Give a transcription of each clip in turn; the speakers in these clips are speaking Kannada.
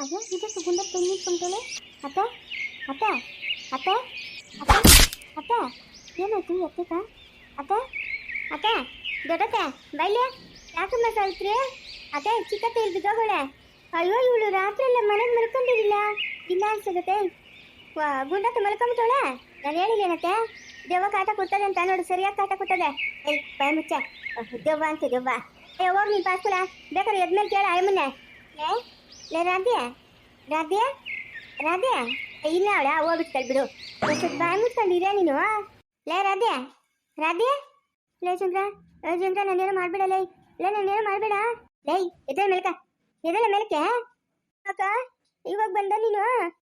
ಅದೇ ಇದು ಗುಂಡ ತಂಗಿ ನಿಂತ್ಕೊಂತಾಳೆ ಅತ್ತ ಅತ್ತ ಅತ್ತ ಅತ್ತ ಅತ್ತ ಏನಾಯ್ತು ಎತ್ತಕ ಅಕ್ಕ ಅತ್ತ ದೊಡ್ಡಕ್ಕ ಬೈಲೆ ಯಾಕಮ್ಮ ಸಾವಿತ್ರಿ ಅತ್ತ ಚಿಕ್ಕತ್ತೆ ಇಲ್ಲಿ ಬಿದ್ದೋಗಳೆ ಅಯ್ಯೋ ಇವಳು ರಾತ್ರಿ ಎಲ್ಲ ಮನೆಗೆ ಮಲ್ಕೊಂಡಿರಲಿಲ್ಲ ಇಲ್ಲ ಅನ್ಸತ್ತೆ ವಾ ಗುಂಡತ್ತ ಮಲ್ಕೊಂಬಿಟ್ಟವಳೆ ನಾನು ಹೇಳಿಲ್ಲೇನತ್ತೆ ದೆವ್ವ ಕಾಟ ಕೊಡ್ತದೆ ಅಂತ ನೋಡು ಸರಿಯಾಗಿ ಕಾಟ ಕೊಡ್ತದೆ ಏಯ್ ಬಾಯ್ ಮುಚ್ಚ ದೆವ್ವ ಅಂತ ದೆವ್ವ ಏ ಹೋಗಿ ನೀನು ಪಾಸ್ಕೊಳ ಬೇಕಾದ್ರೆ ಎದ್ಮೇಲೆ ಕೇಳ ಅಯ್ಯಮ್ಮನೆ ಲೇ ಲೇ ರಾಧ್ಯ ರಾಧ್ಯ ರಾಧ್ಯ ಇಲ್ಲ ಅವಳ ಹೋಗ್ಬಿಡ್ತಾಳೆ ಬಿಡು. ಸ್ವಲ್ಪ ಬಾಯ್ ಮುಚ್ಕೊಂಡಿರೇ ನೀನು? ಲೇ ರಾಧ್ಯ ರಾಧ್ಯ ಲೇ, ಚಂದ್ರ. ಲೇ, ಚಂದ್ರ ನಾನೇನು ಮಾಡ್ಬೇಡ, ಲೇ. ಲೇ ನಾನೇನೋ ಮಾಡ್ಬೇಡ. ಲೇ ಎದಳ ಮೇಲ್ಕ ಎದಳ ಮೇಲಕ್ಕೆ? ಅಕ್ಕ, ಇವಾಗ ಬಂದ ನೀನು?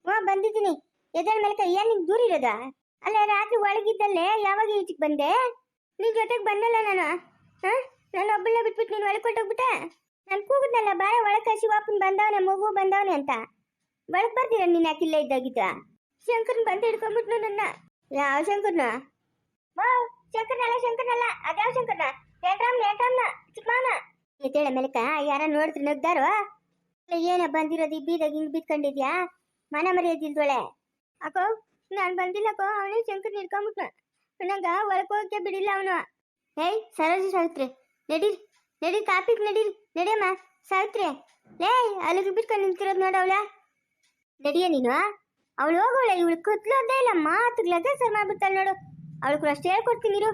ಹಾ ಬಂದಿದ್ದೀನಿ. ಎದಳ ಮೇಲಕ ಏನ್ ನಿಂಗೆ ದೂರ ಇರೋದ? ಅಲ್ಲ, ರಾತ್ರಿ ಒಳಗಿದ್ದಲ್ಲೇ, ಯಾವಾಗ ಈಚೆಗೆ ಬಂದೆ? ನಿನ್ ಜೊತೆಗೆ ಬಂದಲ್ಲ ನಾನು. ಹಾ? ನಾನು ಒಬ್ಬಳನ್ನ ಬಿಟ್ಬಿಟ್ಟು ನೀನು ಒಳಗೆ ಕೊಟ್ಟೋಗ್ಬಿಟ್ಟೆ? ನಾನು ಕೂಗಿದ್ನಲ್ಲ ಬಾಯ ಒಳಗೆ ಶಿವಪ್ಪನ್ ಬಂದವನೆ, ಮಗು ಬಂದವನೆ ಅಂತ. ಒಳಗ್ ಬರ್ತೀರ ನೀನ್ ಯಾಕಿಲ್ಲ ಇದ್ದಾಗಿದ್ದ? ಶಂಕರ್ನ ಬಂದು ಹಿಡ್ಕೊಂಡ್ಬಿಟ್ನು ನನ್ನ. ಯಾವ ಶಂಕರ್ನ? ಓ ಶಂಕರ್ನಲ್ಲ ಶಂಕರ್ನಲ್ಲ. ಅದ್ಯಾವ ಶಂಕರ್ನ? ನೇಟ್ರಾಮ್ ನೇಟ್ರಾಮ್ನ ಚಿಕ್ಕಮಾನ ಎದ್ದೇಳ ಮೇಲಕ ಯಾರ ನೋಡಿದ್ರೆ ನಗ್ದಾರೋ? ಏನ ಬಂದಿರೋದು ಈ ಬೀದಾಗ ಹಿಂಗ್ ಬಿತ್ಕೊಂಡಿದ್ಯಾ? ಮನ ಮರ್ಯಾದಿಲ್ದೊಳೆ. ಅಕ್ಕೋ ನಾನು ಬಂದಿಲ್ಲಕ್ಕೋ ಅವನೇ ಶಂಕರ್ ನಿಡ್ಕೊಂಬಿಟ್ನ ನಂಗ ಹೊರಕೋಕೆ ಬಿಡಿಲ್ಲ ಅವನು. ಏಯ್, ಸರೋಜಿ ಸಾವಿತ್ರಿ, ನಡೀರಿ. ನಡಿ ಕಾಪಿಗೆ ನಡಿ ನಡಿಯಮ್ಮ, ಸಾವಿತ್ರಿ. ಲೇ ಅಲ್ಲಿ ಬಿಟ್ಕೊಂಡು ನಿಂತಿರೋದು ನೋಡ ಅವಳ. ನಡಿಯ ನೀನು ಅವಳು ಹೋಗೋಳ, ಇವಳು ಕತ್ಲೋದೇ ಇಲ್ಲ ಮಾತುಗಳದ ಸರ್ ಮಾಡ್ಬಿಡ್ತಾಳೆ ನೋಡು. ಅವಳು ಕೂಡ ಅಷ್ಟು ಹೇಳ್ಕೊಡ್ತೀನಿ ನೀರು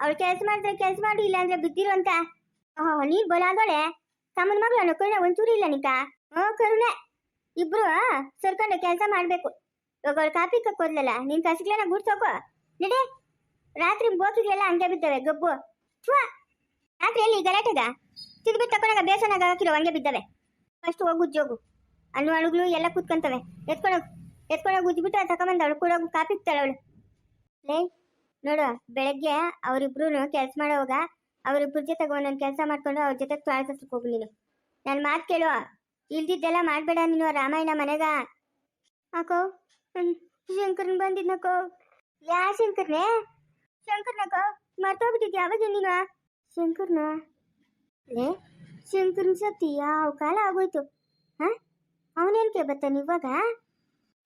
ಅವಳು ಕೆಲಸ ಮಾಡಿದ್ರೆ ಕೆಲಸ ಮಾಡಿ ಇಲ್ಲ ಅಂದ್ರೆ ಬಿದ್ದಿರು ಅಂತ ಓಹೋ, ನೀನ್ ಬೋಲಾದೋಳೆ ತಮ್ಮನ ಮಗಳು ಕರುಣೆ ಒಂಚೂರು ಇಲ್ಲ ನಿಕ ಹ್ಞೂ ಕರುಣೆ. ಇಬ್ರು ಸರ್ಕೊಂಡು ಕೆಲಸ ಮಾಡಬೇಕು. ಇವಾಗ ಅವಳು ಕಾಪಿ ಕಕ್ಕೋದ್ಲಲ್ಲ ನಿನ್ ಕಸಿಗ್ಲೆಲ್ಲ ಗುಡ್ಸೋಕು ನಡಿ. ರಾತ್ರಿ ಬೋಕಿಗ್ಲೆಲ್ಲ ಹಂಗೆ ಬಿದ್ದವೆ, ಗಬ್ಬು. ಥ್ವಾ ರಾತ್ರಿ ಎಲ್ಲಿ ಗಲಾಟೆಗ? ತಿದ್ಬಿಟ್ಟು ತಕೊಂಡಾಗ ಬೇಸನಾಗ ಹಾಕಿರೋ ಹಂಗೆ ಬಿದ್ದವೆ. ಫಸ್ಟ್ ಹೋಗು ಜೋಗು ಅಣ್ಣು ಅಳುಗಳು ಎಲ್ಲ ಕೂತ್ಕೊಂತವೆ. ಎತ್ಕೊಂಡೋಗಿ. ಎತ್ಕೊಂಡೋಗಿ ಉಜ್ಬಿಟ್ಟು ತಕೊಂಬಂದು ಅವಳು. ಕೂಡ ಕಾಪಿ ಅವಳು. ಲೇ, ನೋಡು, ಬೆಳಗ್ಗೆ ಅವರಿಬ್ರು ಕೆಲಸ ಮಾಡೋವಾಗ ಅವರಿಬ್ರ ಜೊತೆಗೆ ಒಂದೊಂದು ಕೆಲಸ ಮಾಡ್ಕೊಂಡು ಅವ್ರ ಜೊತೆ ತೊಳೆಸಕ್ಕೆ ಹೋಗು ನೀನು. ನನ್ನ ಮಾತು ಕೇಳು. ಇಲ್ದಿದ್ದೆಲ್ಲ ಮಾಡಬೇಡ ನೀನು ರಾಮಾಯಣ ಮನೆಗ. ಹಾಕೋ. ಶಂಕರ್ನ ಬಂದಿದ್ನಕೋ ಯಾ ಶಂಕರ್ನೇ? ಶಂಕರ್ನಕೋ ಮರ್ತೋಗ್ಬಿಟ್ಟಿದ್ಯಾ? ಯಾವಾಗ ನೀನು? ಶಂಕರ್ನ? ಲೇ ಶಂಕರ್ನ ಸತ್ತಿ ಯಾವ ಕಾಲ ಆಗೋಯ್ತು. ಹಾ? ಅವನೇನ್ಕೆ ಬರ್ತಾನೆ ಇವಾಗ?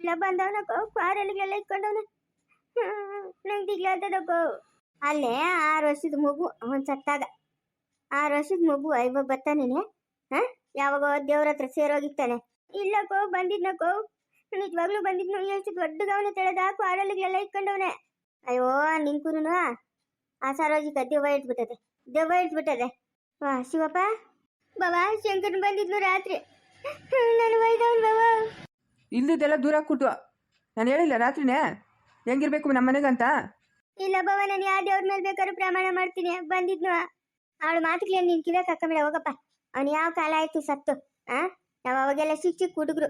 ಇಲ್ಲ ಬಂದವನಕೋ ಕಾರಲ್ಲಿಗೆಲ್ಲ ಇಟ್ಕೊಂಡವನು. ನಂಗೆ ದಿಗ್ಲಾದದಕ್ಕೋ ಅಲ್ಲೇ ಆರು ವರ್ಷದ ಮಗು ಅವನ್ ಸತ್ತಾಗ. ಆರು ವರ್ಷದ ಮಗು ಇವಾಗ ಬರ್ತಾನೇನೆ. ಹಾ? ಯಾವಾಗ ದೇವ್ರ ಹತ್ರ ಸೇರೋಗಿರ್ತಾನೆ. ಇಲ್ಲಕ್ಕೋ ಬಂದಿದ್ನಕ್ಕೋ. ನಿಜವಾಗ್ಲೂ ಬಂದಿದ್ನು ಎಷ್ಟು ದೊಡ್ಡದವನ ತೆಳೆದ ಕ್ವಾಡಲಿಗೆಲ್ಲ ಇಟ್ಕೊಂಡವನೆ. ಅಯ್ಯೋ ನಿಂಕುನು ಆ ಸರೋಜಿ ದೆವ್ವ ಇಟ್ಬಿಟ್ಟದೆ. ದೆವ್ವ ಇಟ್ಬಿಟ್ಟದೆ ವಾ ಶಿವಪ್ಪ? ಬಾಬಾ ಶಂಕರ್ ಬಂದಿದ್ನು ರಾತ್ರಿ. ನಾನು ಒಯ್ದವನ್ ಬಾಬಾ. ಇಲ್ದಿದ್ದೆಲ್ಲ ದೂರ ಕೊಟ್ಟು ನಾನು ಹೇಳಿಲ್ಲ ರಾತ್ರಿನೇ. ಹೆಂಗಿರ್ಬೇಕು ನಮ್ಮ ಮನೆಗಂತ? ಇಲ್ಲ ಬಾಬಾ ನಾನು ಯಾವ ದೇವ್ರ ಮೇಲೆ ಬೇಕಾದ್ರೂ ಪ್ರಮಾಣ ಮಾಡ್ತೀನಿ. ಬಂದಿದ್ನು. ಅವಳು ಮಾತುಗಳೇ ನೀನ್ ಕಿವ್ಯಾಕ ಹಾಕೊಂಬಿಡ ಹೋಗಪ್ಪ. ಅವ್ನು ಯಾವ ಕಾಲ ಆಯ್ತು ಸತ್ತು. ಆ? ನಾವು ಅವಾಗೆಲ್ಲ ಚಿಕ್ಕ ಚಿಕ್ಕ ಹುಡುಗರು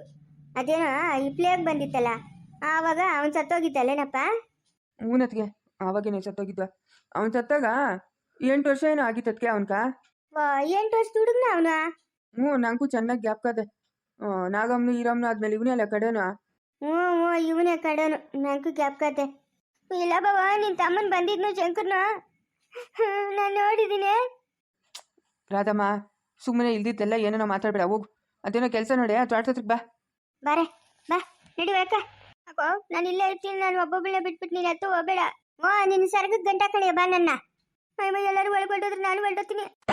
ಅದೇನೋ ಈ ಪ್ಲೇಗ್ ಬಂದಿತ್ತಲ್ಲ. ಆವಾಗ ಅವನ್ ಸತ್ತೋಗಿದ್ದಲ್ಲೇನಪ್ಪ? ಊನತ್ಗೆ. ಆವಾಗೇನೆ ಸತ್ತೋಗಿದ್ವ. ಅವ್ನು ಸತ್ತಾಗ ಎಂಟು ವರ್ಷ ಏನೋ ಆಗಿತ್ತದ್ಕೆ ಅವನ್ಕ? ಎಂಟು ವರ್ಷ ಹುಡುಗನ ಅವನ? ಹ್ಞೂ ನಂಗೂ ಚೆನ್ನಾಗಿ ಗ್ಯಾಪ್ಕ ನಾಗಮ್ಮನು ಈರಮ್ನು ಆದ್ಮೇಲೆ ಇವನೇ ಅಲ್ಲ ಕಡೆನು? ಹ್ಞೂ ಹ್ಞೂ ಇವನೇ ಕಡೆನು. ನಂಗೂ ಗ್ಯಾಪ್ಕತೆ ಇಲ್ಲ ಬಾವ ನಿನ್ ತಮ್ಮನ್ ಬಂದಿದ್ನು ಶಂಕರ್ನ? ನಾನು ನೋಡಿದ್ದೀನಿ ರಾಧಮ್ಮ ಸುಮ್ಮನೆ ಇಲ್ದಿದ್ದೆಲ್ಲ ಏನೇನೋ ಮಾತಾಡ್ಬೇಡ ಹೋಗು. ಅದೇನೋ ಕೆಲಸ ನೋಡಿ ತೋಟತ್ರಕ್ಕೆ ಬಾ. ಬಾರೆ ಬಾ ನಡಿ ಅಕ್ಕ ಅಪ್ಪ ನಾನು ಇಲ್ಲೇ ಇರ್ತೀನಿ ನಾನು ಒಬ್ಬೊಬ್ಬಳೆ ಬಿಟ್ಬಿಟ್ಟು ನೀನು ಹತ್ತು ಹೋಗಬೇಡ. ಓ ನಿನ್ನ ಸರ್ಗಕ್ಕೆ ಗಂಟೆ ಕಳಿಯ ಬಾ ನನ್ನ. ಅಯ್ಯಮ್ಮ ಎಲ್ಲರೂ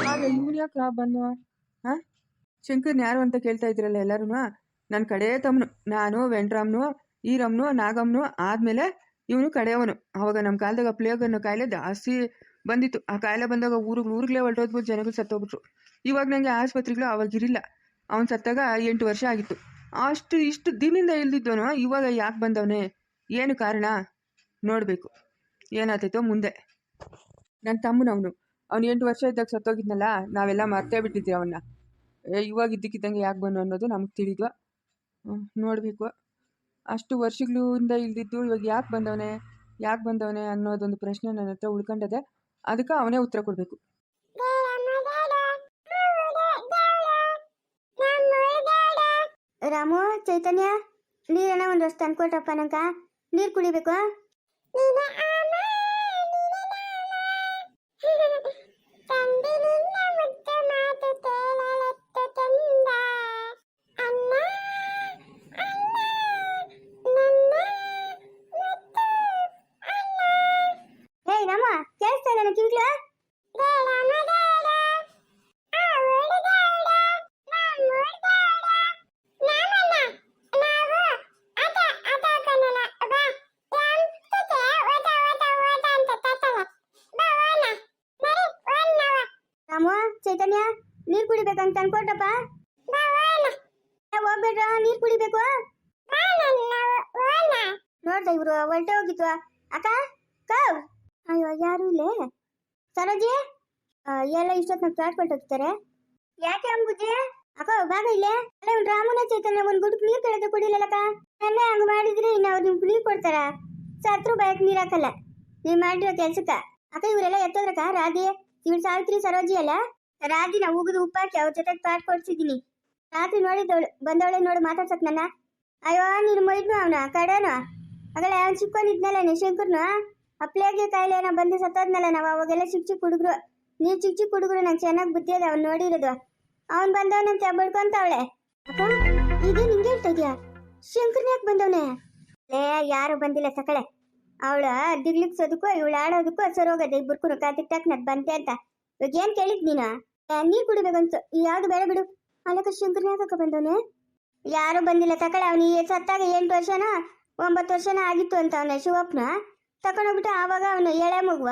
ನಾನು ಯಾಕೆ ಬಂದು ಹಾ ಶಂಕರ್ನ ಯಾರು ಅಂತ ಕೇಳ್ತಾ ಇದ್ರಲ್ಲ ಎಲ್ಲರೂ ನನ್ನ ಕಡೆ ತಮ್ಮನು ನಾನು, ವೆಂಟ್ರಾಮ್ನು, ಈರಮ್ನು, ನಾಗಮ್ನು ಆದ್ಮೇಲೆ ಇವನು ಕಡೆಯವನು. ಅವಾಗ ನಮ್ಮ ಕಾಲದಾಗ ಪ್ಲೇಗ್ ಅನ್ನೋ ಕಾಯಿಲೆ ಜಾಸ್ತಿ ಬಂದಿತ್ತು. ಆ ಕಾಯಿಲೆ ಬಂದಾಗ ಊರಿಗೆ ಊರಿಗ್ಲೇ ಹೊರಟೋದ್ಬಿಟ್ಟು ಜನಗಳು ಸತ್ತೋಗ್ಬಿಟ್ರು. ಇವಾಗ ನನಗೆ ಆಸ್ಪತ್ರೆಗಳು ಅವಾಗ ಇರಿಲ್ಲ ಅವ್ನು ಸತ್ತಾಗ ಎಂಟು ವರ್ಷ ಆಗಿತ್ತು. ಅಷ್ಟು, ಇಷ್ಟು ದಿನದಿಂದ ಇಲ್ದಿದ್ದವನು ಇವಾಗ ಯಾಕೆ ಬಂದವನೇ? ಏನು ಕಾರಣ? ನೋಡಬೇಕು. ಏನಾಗ್ತೈತೋ ಮುಂದೆ. ನನ್ನ ತಮ್ಮನವನು ಅವನು. ಎಂಟು ವರ್ಷ ಇದ್ದಾಗ ಸತ್ತೋಗಿದ್ನಲ್ಲ ನಾವೆಲ್ಲ ಮರ್ತೇ ಬಿಟ್ಟಿದ್ದೀವಿ ಅವನ್ನ ಏ ಇವಾಗ ಇದ್ದಕ್ಕಿದ್ದಂಗೆ ಯಾಕೆ ಬಂದು ಅನ್ನೋದು ನಮಗೆ ತಿಳಿದ್ವ. ನೋಡಬೇಕು. ಅಷ್ಟು ವರ್ಷಗಳಿಂದ ಇಲ್ದಿದ್ದು ಇವಾಗ ಯಾಕೆ ಬಂದವನೇ ಯಾಕೆ ಬಂದವನೇ ಅನ್ನೋದೊಂದು ಪ್ರಶ್ನೆ ನನ್ನ ಹತ್ರ ಉಳ್ಕೊಂಡದೆ ಅದಕ್ಕೆ ಅವನೇ ಉತ್ತರ ಕೊಡಬೇಕು. ರಾಮು ಚೈತನ್ಯ ನೀರನ್ನ ಒಂದು ರಸ್ತೆ ತಂದ್ಕೊಟ್ರಪ್ಪ ನಂಗ. ನೀರು ಕುಡಿಬೇಕು ಬೇಕಂತ ತಂದ್ಕೊಟ್ರಪ್ಪ ಹೋಗ್ಬೇಡ ನೀರ್ ಕುಡಿಬೇಕು? ನೋಡ್ದ ಇವ್ರು ಹೊರಟೆ ಹೋಗಿತ್ತು ಅಕ್ಕ ಕವ್ ಅಯ್ಯೋ, ಯಾರು ಇಲ್ಲೇ? ಸರೋಜಿ? ಎಲ್ಲ ಇಷ್ಟೊತ್ತು ಫ್ಲಾಟ್ ಕೊಟ್ಟೋಗ್ತಾರೆ ಯಾಕೆ ಅಂಬುಜಿ? ಅಕ್ಕ ಬಾಗ ಇಲ್ಲೇ? ಅಲ್ಲ ಇವ್ನು ರಾಮನ ಚೈತನ್ಯ, ಒಂದ್ ಗುಡ್ಕ್ ನೀರ್ ಕಳೆದ ಕುಡಿಲಕ್ಕ ನನ್ನೇ ಹಂಗ ಮಾಡಿದ್ರೆ ಇನ್ನು ಅವ್ರು ನಿಮ್ಗೆ ನೀರ್ ಕೊಡ್ತಾರ. ಸತ್ರು ಬಯಕ್ ನೀರ್ ಹಾಕಲ್ಲ. ನೀವ್ ಮಾಡಿರೋ ಕೆಲ್ಸಕ್ಕ. ಅಕ್ಕ, ಇವರೆಲ್ಲ ಎತ್ತೋದ್ರಕ್ಕ? ರಾಗಿ ಇವಳು ಸಾವಿತ್ರಿ, ಸರೋಜಿ ಅಲ್ಲ ರಾಧಿನ ಉಗಿದು ಉಪ್ಪಾಕಿ ಅವ್ರ ಜೊತೆಗೆ ಪಾಟ್ ಕೊಡ್ಸಿದೀನಿ ರಾತ್ರಿ ನೋಡಿದ್ದವಳು ಬಂದವಳೆ ನೋಡು ಮಾತಾಡ್ಸಕ್ ನನ್ನ. ಅಯ್ಯೋ, ನೀನು ಮೈದ್ನು ಅವನ ಕಡೆನು? ಆಗಲ್ಲ ಅವ್ನು ಇದ್ನಲ್ಲ ಶಂಕರ್ನು? ಅಪ್ಲೇಗೆ ಕಾಯಿಲೆ ಏನೋ ಬಂದು ಸತ್ತೋದ್ನಲ್ಲ ನಾವು, ಅವಾಗೆಲ್ಲ ಚಿಕ್ಕ ಚಿಕ್ಕ ಹುಡುಗರು. ನೀ ಚಿಕ್ಕ ಚಿಕ್ಕ ಹುಡುಗರು, ನಂಗೆ ಚೆನ್ನಾಗಿ ಬುದ್ಧಿ ಅದ ಅವ್ನು ನೋಡಿರೋದು. ಅವ್ನು ಬಂದವನಂತೆ ಬಡ್ಕೊಂತವಳೆ. ಅಪ್ಪ ಇದು ನಿಂಗೆ ಹೇಳ್ತಾ ಇದೀಯಾ? ಶಂಕರ್ನ ಯಾಕೆ ಬಂದವನೆ? ಲೇ, ಯಾರು ಬಂದಿಲ್ಲ ಸಕಳೆ. ಅವಳ ದಿಗ್ಲಿಕ್ಸೋದಕ್ಕೂ ಇವಳು ಆಡೋದಕ್ಕೂ, ಸರೋಗದೆ ಇಬ್ಬರು ಕಾತಿಕ್ ತಿಕ್ಟಾಕ್ ನದ್ ಬಂತೆ ಅಂತ. ಇವಾಗ ಏನು ಕೇಳಿದ್ ನೀನು? ನೀರ್ ಕುಡಿಬೇಕಂತ. ಯಾವ್ದು ಬೇಡ ಬಿಡು. ಅಲ್ಲಕ್ಕ ಶಂಕರ್ ಯಾಕಕ್ಕ ಬಂದವನೆ? ಯಾರು ಬಂದಿಲ್ಲ ತಕಳ, ಅವನು ಸತ್ತಾಗ ಎಂಟು ವರ್ಷನ, ಒಂಬತ್ತು ವರ್ಷನ ಆಗಿತ್ತು ಅಂತ ಅವನ ಶಿವಪ್ಪನ. ತಕೊಂಡೋಗ್ಬಿಟ್ಟು ಆವಾಗ ಅವನು ಎಳೆ ಮಗುವ,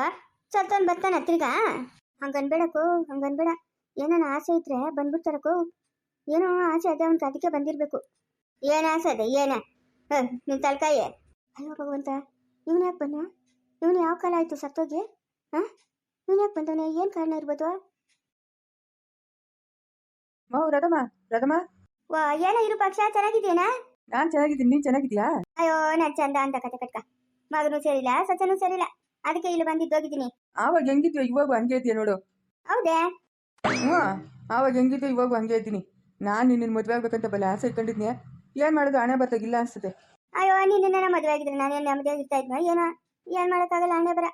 ಸತ್ತವನ್ ಬರ್ತಾನ ತಿರ್ಗಾ ಹಂಗನ್ಬೇಡಕ್ಕೋ, ಹಂಗನ್ಬೇಡ. ಏನಾನ ಆಸೆ ಇದ್ರೆ ಬಂದ್ಬಿಡ್ತಾರಕ್ಕೋ. ಏನೋ ಆಸೆ ಅದೇ ಅವನ್ಗೆ ಅದಕ್ಕೆ ಬಂದಿರ್ಬೇಕು. ಏನ ಆಸೆ ಅದೇ, ಏನ? ನಿನ್ ತಲ್ಕಾಯಿ. ಅಲ್ಲ ಭಗವಂತ, ಇವನು ಯಾಕೆ ಬಂದ? ಇವನು ಯಾವ ಕಾಲ ಆಯ್ತು ಸತ್ತೋಗಿ? ಹಾ? ಇವನು ಯಾಕೆ ಬಂದವನೇ? ಏನು ಕಾರಣ ಇರ್ಬೋದು? ಮಾವು ರಥಮ್ಮ ರಥಮ್ಮ ವಾ ಏನೋ ಇರು ಪಕ್ಷ ಚೆನ್ನಾಗಿದೆಯೇನಾ ನಾನು ಚೆನ್ನಾಗಿದ್ದೀನಿ ನೀನ್ ಚೆನ್ನಾಗಿದ್ಯಾ ಅಯ್ಯೋ ನಾನ್ ಚಂದ ಅಂತ ಕತೆ ಕಟ್ಕ. ಮಗನೂ ಸರಿಲ್ಲ ಸಚನೂ ಸರಿಲ್ಲ ಅದಕ್ಕೆ ಇಲ್ಲಿ ಬಂದಿದ್ದೋಗಿದ್ದೀನಿ ಆವಾಗ ಹೆಂಗಿದ್ಯೋ ಇವಾಗ ಹಂಗೆ ಇದೆಯಾ ನೋಡು. ಹೌದೇ? ಹ್ಞೂ ಆವಾಗ ಹೆಂಗಿದ್ಯೋ ಇವಾಗ ಹಂಗೆ ಇದ್ದೀನಿ. ನಾನು ನಿನ್ನ ಮದುವೆ ಆಗ್ಬೇಕಂತ ಬಲ್ಲ ಆಸೆ ಇಟ್ಕೊಂಡಿದ್ನೆ. ಏನು ಮಾಡೋದು ಹಣೆ ಬರ್ತಾಗಿಲ್ಲ ಅನ್ಸುತ್ತೆ. ಅಯ್ಯೋ ನಿನ್ನ ಮದುವೆ ಆಗಿದ್ರೆ ನಾನೇನು ನೆಮ್ಮದಿಯಾಗಿ ಇರ್ತಾ ಇದ್ನೋ ಏನೋ? ಏನು ಮಾಡೋಕ್ಕಾಗಲ್ಲ ಹಣೆ ಬರ.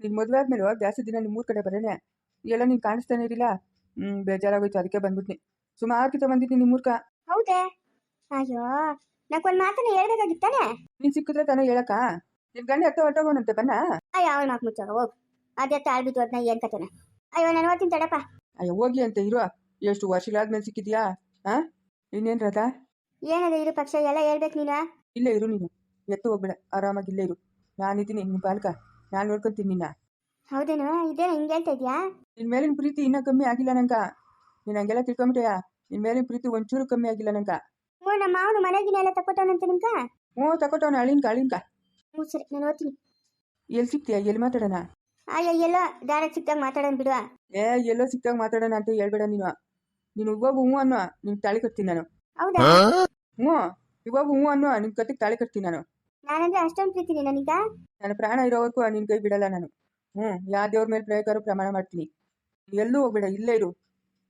ನಿನ್ನ ಮದುವೆ ಆದ್ಮೇಲೆ ಜಾಸ್ತಿ ದಿನ ನಿಮ್ಮ ಮೂರ್ ಕಡೆ ಬರೇನೆ. ಎಲ್ಲ ನೀನು ಕಾಣಿಸ್ತಾನೆ ಇರಲಿಲ್ಲ. ಹ್ಮ್ ಬೇಜಾರಾಗೋಯ್ತು ಅದಕ್ಕೆ ಬಂದ್ಬಿಟ್ನಿ. ಸುಮಾರು ಕಿತ ಬಂದಿದ್ದೀನಿ ನಿಮ್ಮ ಊರ್ಕ ಹೌದೇ? ಅಯ್ಯೋ ನಾಕೊಂದು ಮಾತನ್ನ ಹೇಳ್ಬೇಕಾಗಿತ್ತಾನೆ ನೀನ್ ಸಿಕ್ಕಿದ್ರೆ ತಾನೇ ಹೇಳಕ್ಕ? ನಿನ್ ಗಂಡ ಎತ್ತ ಹೊಟ್ಟೋಗೋನಂತೆ ಬನ್ನ? ಅಯ್ಯೋ ಅವಳು ಮಾತು ಮುಚ್ಚೋಗ ಹೋಗು. ಅದೇ ತಾಳ್ಬಿಟ್ಟು ಅದನ್ನ ಏನು ಕತೆನ? ಅಯ್ಯೋ ನಾನು ಓದ್ತೀನಿ ತಡಪ್ಪ. ಅಯ್ಯೋ ಹೋಗಿ ಅಂತ ಇರೋ. ಎಷ್ಟು ವರ್ಷಗಳಾದ್ಮೇಲೆ ಸಿಕ್ಕಿದ್ಯಾ? ಹಾ ಇನ್ನೇನ್ ರಥ? ಏನದ ಇರು ಪಕ್ಷ ಎಲ್ಲ ಹೇಳ್ಬೇಕು ನೀನ? ಇಲ್ಲೇ ಇರು ನೀನು. ಎತ್ತು ಹೋಗ್ಬೇಡ ಆರಾಮಾಗಿ ಇಲ್ಲೇ ಇರು. ನಾನಿದ್ದೀನಿ ನಿನ್ನ ಬಾಲ್ಕ ನಾನು ನೋಡ್ಕೊಂತೀನಿ ನಿನ್ನ. ಹೌದೇನು? ಇದೇನು ಹಿಂಗೆ ಹೇಳ್ತಾ ಇದ್ಯಾ? ನಿನ್ ಮೇಲಿನ ಪ್ರೀತಿ ಇನ್ನೂ ಕಮ್ಮಿ ಆಗಿಲ್ಲ ನಂಗ. ನೀನು ಹಂಗೆಲ್ಲ ತಿಳ್ಕೊಂಬಿಟ್ಟೆಯಾ ನಿನ್ನ ಮೇಲಿನ ಪ್ರೀತಿ ಒಂಚೂರು ಕಮ್ಮಿ ಆಗಿಲ್ಲ ನಂಗ ಹ್ಞೂ ನಮ್ಮ ಮಾವನು ಮನೆಗಿನ ಎಲ್ಲ ತಕ್ಕೊಟ್ಟವನಂತೆ ನಿಮ್ಗ ಹ್ಞೂ ತಗೊಟ್ಟವನ ಅಳಿನ್ಕ ಅಳಿನ್ಕ. ಹ್ಞೂ ಸರಿ ನಾನು ಓದ್ತೀನಿ. ಎಲ್ಲಿ ಸಿಗ್ತೀಯ ಎಲ್ಲಿ ಮಾತಾಡೋಣ? ಅಯ್ಯೋ ಎಲ್ಲೋ ಡೈರೆಕ್ಟ್ ಸಿಕ್ಕಾಗ ಮಾತಾಡೋಣ ಬಿಡುವ. ಏ ಎಲ್ಲೋ ಸಿಕ್ಕಾಗ ಮಾತಾಡೋಣ ಅಂತ ಹೇಳ್ಬೇಡ ನೀನು. ನೀನು ಇವಾಗ ಹ್ಞೂ ಅನ್ನೋ ನಿನ್ ತಾಳಿ ಕಟ್ತೀನಿ ನಾನು. ಹೌದಾ? ಹ್ಞೂ ಇವಾಗ ಹ್ಞೂ ಅನ್ನೋ ನಿನ್ ಕತ್ತಿಗೆ ತಾಳಿ ಕಟ್ತೀನಿ ನಾನು. ನಾನಂದ್ರೆ ಅಷ್ಟೊಂದು ಪ್ರೀತಿನಿ ನನಗ? ನನ್ನ ಪ್ರಾಣ ಇರೋವರೆಗೂ ನಿನ್ ಕೈ ಬಿಡಲ್ಲ ನಾನು. ಹ್ಞೂ ಯಾವ ದೇವ್ರ ಮೇಲೆ ಪ್ರಯೋಗರು ಪ್ರಮಾಣ ಮಾಡ್ತೀನಿ. ಎಲ್ಲೂ ಹೋಗ್ಬೇಡ ಇಲ್ಲೇ ಇರು.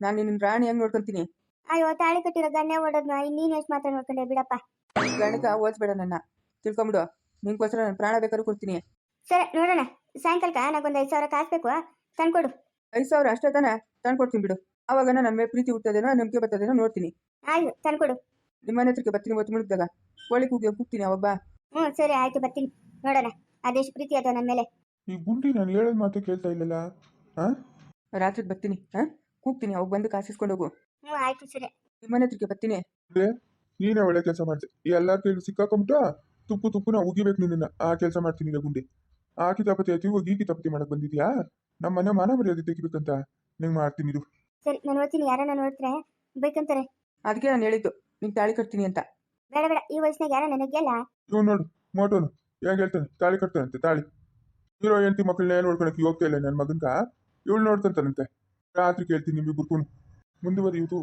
ನಾನು ನಿನ್ನ ರಾಣಿ ಹೆಂಗ್ ನೋಡ್ಕೊಂತೀನಿ. ಅಯ್ಯೋ ತಾಳಿ ಕಟ್ಟಿರೋ ಗಣ್ಯ ಓಡೋದ್ನ ನೀನ್ ಎಷ್ಟು ಮಾತ್ರ ನೋಡ್ಕೊಂಡೆ ಬಿಡಪ್ಪ. ಗಣಕ ಓದಿಸ್ಬೇಡ ನನ್ನ. ತಿಳ್ಕೊಂಬಿಡು. ನಿನ್ಗೋಸ್ಕರ ನನ್ನ ಪ್ರಾಣ ಬೇಕಾದ್ರೂ ಕೊಡ್ತೀನಿ. ಸರಿ ನೋಡೋಣ. ಸಾಯಂಕಾಲಕ ನನಗೊಂದು ಐದು ಸಾವಿರ ಕಾಸು ಬೇಕು ತಂದ್ಕೊಡು. ಐದು ಸಾವಿರ ಅಷ್ಟೇ ತಾನೆ? ತಂದ್ಕೊಡ್ತೀನಿ ಬಿಡು. ಆವಾಗ ನನ್ನ ಮೇಲೆ ಪ್ರೀತಿ ಹುಟ್ಟೋದೇನೋ ನಂಬಿಕೆ ಬರ್ತದೇನೋ ನೋಡ್ತೀನಿ. ಆಯ್ತು ತಂದ್ಕೊಡು. ನಿಮ್ಮ ಮನೆ ಹತ್ರಕ್ಕೆ ಬರ್ತೀನಿ ಒತ್ತು ಮುಳುಗ್ದಾಗ. ಕೋಳಿ ಕೂಗಿ ಕೂಗ್ತೀನಿ ಅವಾಗ ಬಾ. ಹ್ಞೂ ಸರಿ ಆಯ್ತು ಬರ್ತೀನಿ. ನೋಡೋಣ. ಅದೆಷ್ಟು ಪ್ರೀತಿ ಅದ ನನ್ನ ಮೇಲೆ. ಈ ಗುಂಡಿ ನಾನು ಹೇಳೋದು ಮಾತು ಕೇಳ್ತಾ ಇಲ್ಲಲ್ಲ ಹಾಂ ರಾತ್ರಿ ಬರ್ತೀನಿ ಹಾಂ ಕೂಗ್ತೀನಿ ಅವಾಗ ಬಂದು ಕಾಸಿಸ್ಕೊಂಡು ಹೋಗು. ಹ್ಞೂ ಆಯ್ತು ಸರಿ. ನಿಮ್ಮನೆ ಹತ್ರಕ್ಕೆ ಬರ್ತೀನಿ. ಅಂದ್ರೆ ನೀನೇ ಒಳ್ಳೆ ಕೆಲಸ ಮಾಡ್ತೆ. ಈ ಎಲ್ಲ ಕೈಲಿ ಸಿಕ್ಕಾಕೊಂಬಿಟ್ಟು ತುಪ್ಪು ತುಪ್ಪು ನಾವು ಉಗಿಬೇಕು ನಿನ್ನ ಆ ಕೆಲಸ ಮಾಡ್ತೀನಿ ಗುಂಡಿ. ಆ ಕಿತಾಪತಿ ಆಯ್ತು ಹೋಗಿ ಈ ಕಿತಾಪತಿ ಮಾಡಕ್ ಬಂದಿದ್ಯಾ? ನಮ್ಮ ಮನೆ ಮಾನ ಮರ್ಯಾದೆ ತೆಗಿಬೇಕಂತ. ನಿಂಗೆ ಮಾಡ್ತೀನಿ ಇದು ಸರಿ ನಾನು ಓದ್ತೀನಿ ಯಾರನ್ನ ನೋಡ್ತಾರೆ? ಬೇಕಂತಾರೆ. ಅದಕ್ಕೆ ನಾನು ಹೇಳಿದ್ದು ನಿಂಗೆ ತಾಳಿ ಕಟ್ತೀನಿ ಅಂತ. ಬೇಡ ಬೇಡ ಈ ವಯಸ್ಸಿನಾಗ ಯಾರ ನನಗೆಲ್ಲ ಇವ್ ನೋಡು ಮೋಟೋನು. ಹೆಂಗ್ ಹೇಳ್ತಾನೆ? ತಾಳಿ ಕಟ್ತಾನಂತೆ ತಾಳಿ. ಇರೋ ಹೆಂಡತಿ ಮಕ್ಕಳನ್ನ ನೋಡ್ಕೊಳಕ್ಕೆ ಹೋಗ್ತಾ ಇಲ್ಲ ನನ್ನ ಮಗನ್ಗ. ಇವಳು ನೋಡ್ಕೊಂತಾನಂತೆ. ರಾತ್ರಿ ಕೇಳ್ತೀನಿ ನಿಮ್ಮಿಬ್ಬರು ಮುಂದುವರಿಯುವುದು